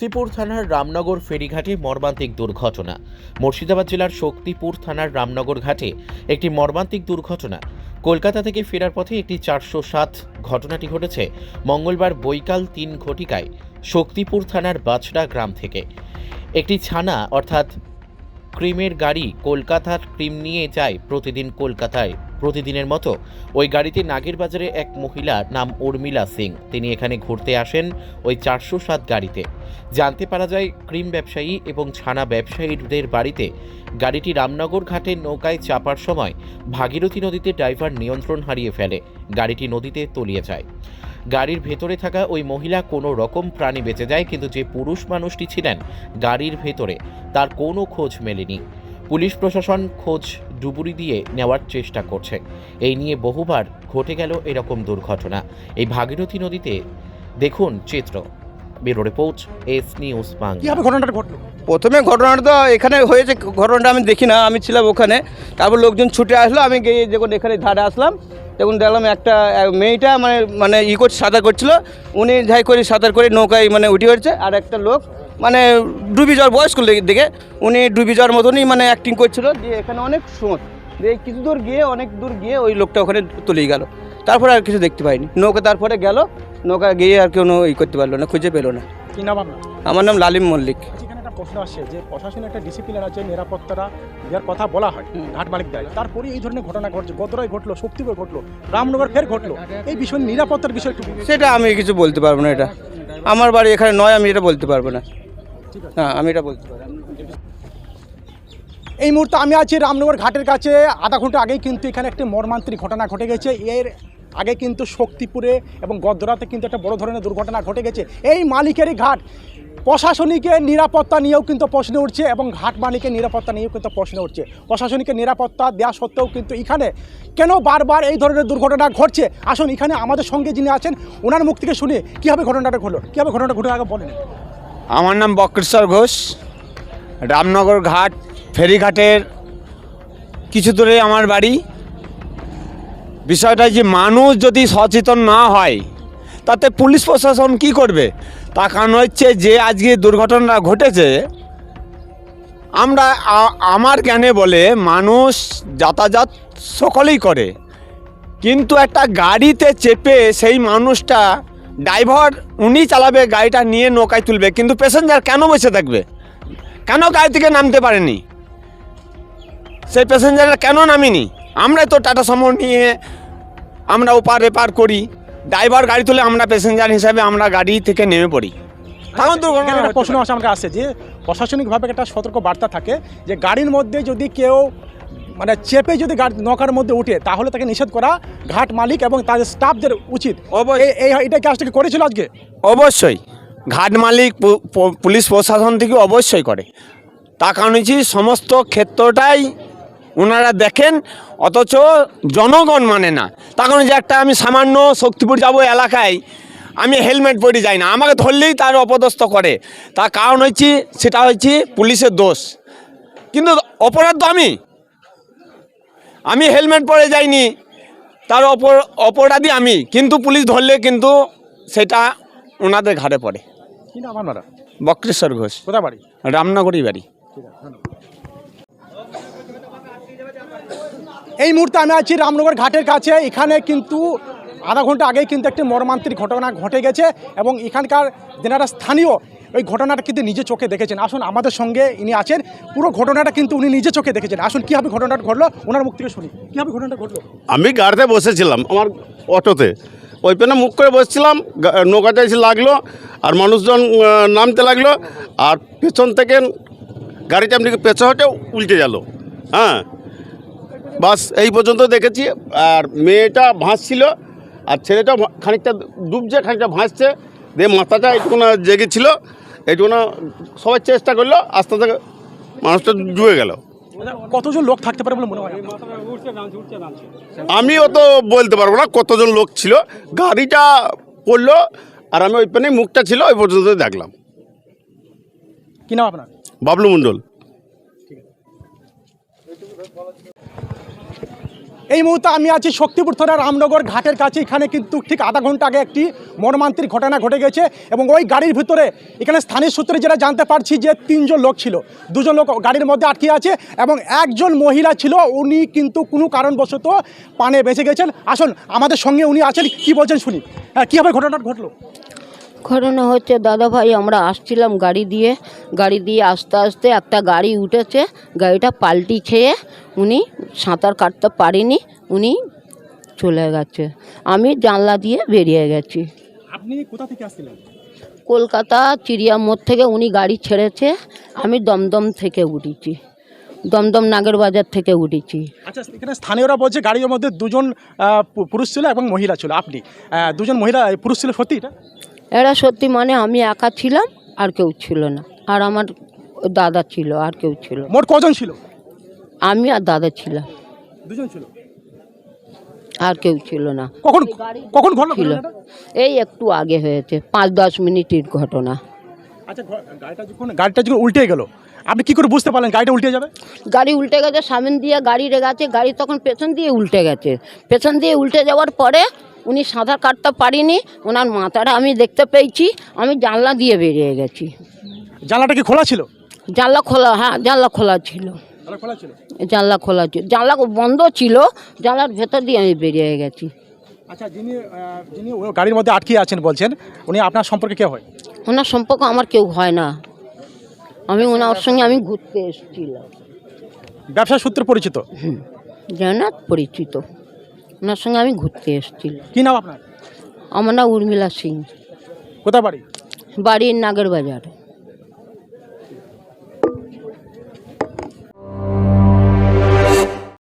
শক্তিপুর থানার রামনগর ফেরিঘাটে মর্মান্তিক দুর্ঘটনা। মুর্শিদাবাদ জেলার শক্তিপুর থানার রামনগর ঘাটে একটি মর্মান্তিক দুর্ঘটনা। কলকাতা থেকে ফেরার পথে একটি চারশো সাত ঘটনাটি ঘটেছে মঙ্গলবার বৈকাল তিন ঘটিকায় শক্তিপুর থানার বাছড়া গ্রাম থেকে। একটি ছানা, অর্থাৎ ক্রিমের গাড়ি কলকাতার ক্রিম নিয়ে যায়, প্রতিদিন কলকাতায় প্রতিদিনের মতো ওই গাড়িতে নাগের বাজারে এক মহিলা নাম উর্মিলা সিং। তিনি এখানে ঘুরতে আসেন ওই চারশো সাত গাড়িতে। জানতে পারা যায়, ক্রিম ব্যবসায়ী এবং ছানা ব্যবসায়ীদের বাড়িতে গাড়িটি রামনগর ঘাটে নৌকায় চাপার সময় ভাগীরথী নদীতে ড্রাইভার নিয়ন্ত্রণ হারিয়ে ফেলে। গাড়িটি নদীতে তলিয়ে যায়। গাড়ির ভেতরে থাকা ওই মহিলা কোনো রকম প্রাণী বেঁচে যায়, কিন্তু যে পুরুষ মানুষটি ছিলেন গাড়ির ভেতরে তার কোনো খোঁজ মেলেনি। পুলিশ প্রশাসন খোঁজ ডুবুরি দিয়ে নেওয়ার চেষ্টা করছে। এই নিয়ে বহুবার ঘটে গেল এরকম দুর্ঘটনা। এই ভাগীরথী নদীতে দেখুন চিত্র। Bureau report S news Bangla. কীভাবে ঘটনাটা ঘটলো? প্রথমে ঘটনাটা তো এখানে হয়েছে ঘটনাটা আমি দেখি না আমি ছিলাম ওখানে। তারপর লোকজন ছুটে আসলো আমি গিয়ে যখন এখানে ধারে আসলাম তখন দেখলাম একটা মেয়েটা মানে মানে ই করছে সাঁতার করছিল। উনি যাই করে সাঁতার করে নৌকায় মানে উঠে পড়ছে আর একটা লোক মানে ডুবি যাওয়ার বয়স্ক দিকে উনি ডুবি যাওয়ার মতনই মানে অ্যাক্টিং করছিল। দিয়ে এখানে অনেক স্রোত দিয়ে কিছু দূর গিয়ে অনেক দূর গিয়ে ওই লোকটা ওখানে তলিয়ে গেল। তারপরে আর কিছু দেখতে পাইনি। নৌকা তারপরে গেল। নৌকা গিয়ে আর কোনো ই করতে পারল না খুঁজে পেল না। কি নাম আপনার? আমার নাম লালিম মল্লিক। আচ্ছা, একটা প্রশ্ন আসছে যে প্রশাসনের একটা ডিসিপ্লিন আছে নিরাপত্তাটা দেওয়ার কথা বলা হয়। ঘাট তারপরে এই ধরনের ঘটনা ঘটছে গতরাই ঘটলো শক্তিপুর ঘটলো রামনগর ফের ঘটলো। এই বিষয়ে নিরাপত্তার বিষয় সেটা আমি কিছু বলতে পারব না এটা। আমার বাড়ি এখানে নয় আমি এটা বলতে পারব না। হ্যাঁ আমি এটা বলতে পারব না। এই মুহূর্তে আমি আছি রামনগর ঘাটের কাছে। আধা ঘণ্টা আগেই কিন্তু এখানে একটি মর্মান্তিক ঘটনা ঘটে গেছে। এর আগে কিন্তু শক্তিপুরে এবং গদ্দরাতে কিন্তু একটা বড় ধরনের দুর্ঘটনা ঘটে গেছে। এই মালিকেরই ঘাট। প্রশাসনিকের নিরাপত্তা নিয়েও কিন্তু প্রশ্ন উঠছে এবং ঘাট মালিকের নিরাপত্তা নিয়েও কিন্তু প্রশ্ন উঠছে। প্রশাসনিকের নিরাপত্তা দেওয়া সত্ত্বেও কিন্তু এখানে কেন বারবার এই ধরনের দুর্ঘটনা ঘটছে? আসুন এখানে আমাদের সঙ্গে যিনি আছেন ওনার মুখ থেকে শুনে কীভাবে ঘটনাটা ঘটলো? কীভাবে ঘটনাটা ঘটে আগে বলেন। আমার নাম বক্রেশ্বর ঘোষ, রামনগর ঘাট, ফেরিঘাটের কিছু দূরে আমার বাড়ি। বিষয়টা যে মানুষ যদি সচেতন না হয়, তাতে পুলিশ প্রশাসন কি করবে? তার কারণ হচ্ছে যে আজকে দুর্ঘটনা ঘটেছে, আমরা আমার জ্ঞানে বলে মানুষ যাতায়াত সকলেই করে, কিন্তু একটা গাড়িতে চেপে সেই মানুষটা ড্রাইভার উনি চালাবে গাড়িটা নিয়ে নৌকায় তুলবে কিন্তু প্যাসেঞ্জার কেন বসে থাকবে? কেন গাড়ি থেকে নামতে পারেনি? সেই প্যাসেঞ্জাররা কেন নামিনি? আমরাই তো টাটা সমো নিয়ে আমরা ওপার এপার করি। ড্রাইভার গাড়ি তুলে আমরা প্যাসেঞ্জার হিসাবে আমরা গাড়ি থেকে নেমে পড়ি। এখানে দুর্ঘটনা প্রশ্ন পারে। আসে আমাকে আসছে যে প্রশাসনিকভাবে একটা সতর্ক বার্তা থাকে যে গাড়ির মধ্যে যদি কেউ মানে চেপে যদি নৌকার মধ্যে উঠে তাহলে তাকে নিষেধ করা ঘাট মালিক এবং তাদের স্টাফদের উচিত। এটা কাজটাকে করেছিল আজকে? অবশ্যই। ঘাট মালিক পুলিশ প্রশাসন থেকে অবশ্যই করে। তা কারণ হচ্ছে সমস্ত ক্ষেত্রটাই ওনারা দেখেন অথচ জনগণ মানে না। তা কারণ যে একটা আমি সামান্য শক্তিপুর যাব এলাকায় আমি হেলমেট পরে যাই না আমাকে ধরলেই তার অপদস্থ করে। তার কারণ হচ্ছে সেটা হচ্ছে পুলিশের দোষ। কিন্তু অপরাধ তো আমি। আমি হেলমেট পরে যাইনি। তার অপর অপরাধী আমি। কিন্তু পুলিশ ধরলে কিন্তু সেটা ওনাদের ঘাড়ে পড়ে। বক্রেশ্বর ঘোষ। কোথায় বাড়ি? রামনগরী বাড়ি। এই মুহূর্তে আমি আছি রামনগর ঘাটের কাছে। এখানে কিন্তু আধা ঘণ্টা আগেই কিন্তু একটি মর্মান্তিক ঘটনা ঘটে গেছে এবং এখানকার যেনারা স্থানীয় ওই ঘটনাটা কিন্তু নিজে চোখে দেখেছেন। আসুন, আমাদের সঙ্গে ইনি আছেন। পুরো ঘটনাটা কিন্তু উনি নিজে চোখে দেখেছেন। আসুন, কীভাবে ঘটনাটা ঘটলো? ওনার মুখ থেকে শুনি। কীভাবে ঘটনাটা ঘটলো? আমি গাড়িতে বসেছিলাম, আমার অটোতে। ওই পেনে মুখ করে বসছিলাম নৌকাটা এসে লাগল, আর মানুষজন নামতে লাগল, আর পেছন থেকে গাড়িটা আপনি পেছন হটে উল্টে গেল। হ্যাঁ বাস এই পর্যন্ত দেখেছি, আর মেয়েটা ভাসছিল, আর ছেলেটা খানিকটা ডুবছে, খানিকটা ভাসছে, দিয়ে মাথাটা একটু জেগেছিল একটুকুনা সবাই চেষ্টা করল আস্তে আস্তে মানুষটা ডুবে গেল। কতজন লোক থাকতে পারে বলে মনে হয়? আমিও তো বলতে পারব না কতজন লোক ছিল গাড়িটা পড়ল আর আমি ওইখানে মুখটা ছিল ওই পর্যন্ত দেখলাম। কি নাম আপনার? বাবলু মণ্ডল। এই মুহূর্তে আমি আছি শক্তিপুর থানার রামনগর ঘাটের কাছে। এখানে কিন্তু ঠিক আধা ঘণ্টা আগে একটি মর্মান্তিক ঘটনা ঘটে গেছে এবং ওই গাড়ির ভিতরে এখানে স্থানীয় সূত্রে যেটা জানতে পারছি যে তিনজন লোক ছিল, দুজন লোক গাড়ির মধ্যে আটকে আছে এবং একজন মহিলা ছিল, উনি কিন্তু কোনো কারণবশত পানে বেঁচে গেছেন। আসুন, আমাদের সঙ্গে উনি আছেন, কি বলছেন শুনি। হ্যাঁ কীভাবে ঘটনাটা ঘটলো? ঘটনা হচ্ছে দাদা ভাই আমরা আসছিলাম গাড়ি দিয়ে। গাড়ি দিয়ে আস্তে আস্তে একটা গাড়ি উঠেছে, গাড়িটা পাল্টি খেয়ে উনি সাঁতার কাটতে পারেনি উনি চলে গেছে। আমি জানলা দিয়ে বেরিয়ে গেছি। আপনি কোথা থেকে আসছিলেন? কলকাতা চিড়িয়া মোড় থেকে উনি গাড়ি ছেড়েছে আমি দমদম থেকে উঠেছি। দমদম নাগের বাজার থেকে উঠেছি। আচ্ছা এখানে স্থানীয়রা বলছে গাড়ির মধ্যে দুজন পুরুষ ছিল এবং মহিলা ছিল। আপনি দুজন মহিলা পুরুষ ছিল সত্যি এটা? এরা সত্যি মানে আমি একা ছিলাম আর কেউ ছিল না। আর আমার দাদা ছিল আর কেউ ছিল মোট কজন ছিল? আমি আর দাদা ছিলাম। দুজন ছিল? আর কেউ ছিল না। কখন কখন ঘটলো ছিল। এই একটু আগে হয়েছে পাঁচ দশ মিনিটের ঘটনা। আচ্ছা গাড়িটা যখন গাড়িটা যখন উল্টে গেল আপনি কি করে বুঝতে পারলেন গাড়িটা উল্টে যাবে? গাড়ি উল্টে গেছে সামনে দিয়ে গাড়ি রেগেছে গাড়ি তখন পেছন দিয়ে উল্টে গেছে। পেছন দিয়ে উল্টে যাওয়ার পরে উনি সাঁতার কাটতে পারিনি ওনার মাথাটা আমি দেখতে পেয়েছি আমি জানলা দিয়ে বেরিয়ে গেছি। জানলাটা কি খোলা ছিল? জানলা খোলা হ্যাঁ জানলা খোলা ছিল। জানলা খোলা ছিল? জানলা বন্ধ ছিল জানলার ভেতর দিয়ে আমি বেরিয়ে গেছি। আচ্ছা যিনি যিনি গাড়ির মধ্যে আটকে আছেন বলছেন উনি আপনার সম্পর্কে কে হয়? ওনার সম্পর্ক আমার কেউ হয় না। আমি ওনার সঙ্গে আমি ঘুরতে এসেছিলাম। ব্যবসা সূত্রে পরিচিত? জগন্নাথ পরিচিত। ওনার সঙ্গে আমি ঘুরতে এসেছিলাম। কি নাম আপনার? আমার নাম উর্মিলা সিং। কোথায় বাড়ি? বাড়ির নাগের বাজার